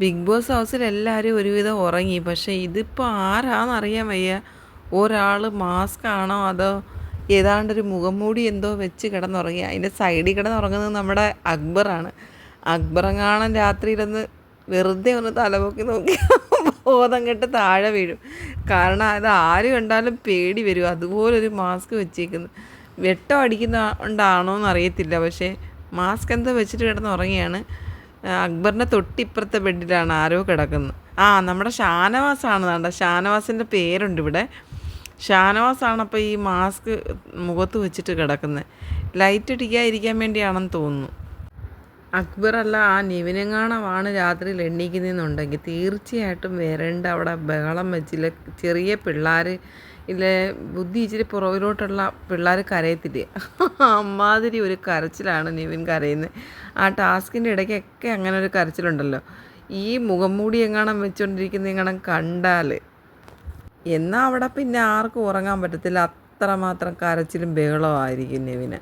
Big boss ഹൗസിൽ എല്ലാവരും ഒരുവിധം ഉറങ്ങി. പക്ഷേ ഇതിപ്പോൾ ആരാന്നറിയാൻ വയ്യ. ഒരാൾ മാസ്ക് ആണോ അതോ ഏതാണ്ടൊരു മുഖംമൂടി എന്തോ വെച്ച് കിടന്നുറങ്ങി. അതിന്റെ സൈഡിൽ കിടന്നുറങ്ങുന്നത് നമ്മുടെ അക്ബറാണ് അക്ബറങ്ങാണം രാത്രിയിലൊന്ന് വെറുതെ ഒന്ന് തലപൊക്കി നോക്കി ബോധം കെട്ട് താഴെ വീഴും. കാരണം അത് ആര് കണ്ടാലും പേടി വരും. അതുപോലൊരു മാസ്ക് വെച്ചേക്കുന്നു. വെട്ടം അടിക്കുന്ന കൊണ്ടാണോ എന്നറിയത്തില്ല പക്ഷേ മാസ്ക് എന്തോ വെച്ചിട്ട് കിടന്നുറങ്ങിയാണ്. അക്ബറിന്റെ തൊട്ടിപ്പുറത്തെ ബെഡിലാണ് ആരോ കിടക്കുന്നത് ആ നമ്മുടെ ഷാനവാസാണ്. വേണ്ട ഷാനവാസിന്റെ പേരുണ്ട് ഇവിടെ. ഷാനവാസാണ് അപ്പോൾ ഈ മാസ്ക് മുഖത്ത് വെച്ചിട്ട് കിടക്കുന്നത് ലൈറ്റ് അടിക്കാതിരിക്കാൻ വേണ്ടിയാണെന്ന് തോന്നുന്നു. അക്ബറല്ല ആ നിവിനെങ്ങാണമാണ് രാത്രിയിൽ എണ്ണീക്കുന്നതെന്നുണ്ടെങ്കിൽ തീർച്ചയായിട്ടും വരേണ്ട അവിടെ ബഹളം വെച്ചില്ല. ചെറിയ പിള്ളേർ ഇല്ല ബുദ്ധി ഇച്ചിരി പുറകിലോട്ടുള്ള പിള്ളേർ കരയത്തില്ലേ? അമ്മാതിരി ഒരു കരച്ചിലാണ് നിവിൻ കരയുന്നത്. ആ ടാസ്കിന്റെ ഇടയ്ക്കൊക്കെ അങ്ങനെ ഒരു കരച്ചിലുണ്ടല്ലോ. ഈ മുഖം മൂടി എങ്ങാണം വെച്ചുകൊണ്ടിരിക്കുന്ന എങ്ങാണം കണ്ടാൽ എന്നാൽ അവിടെ പിന്നെ ആർക്കും ഉറങ്ങാൻ പറ്റത്തില്ല. അത്രമാത്രം കരച്ചിലും ബഹളമായിരിക്കും നിവിന്.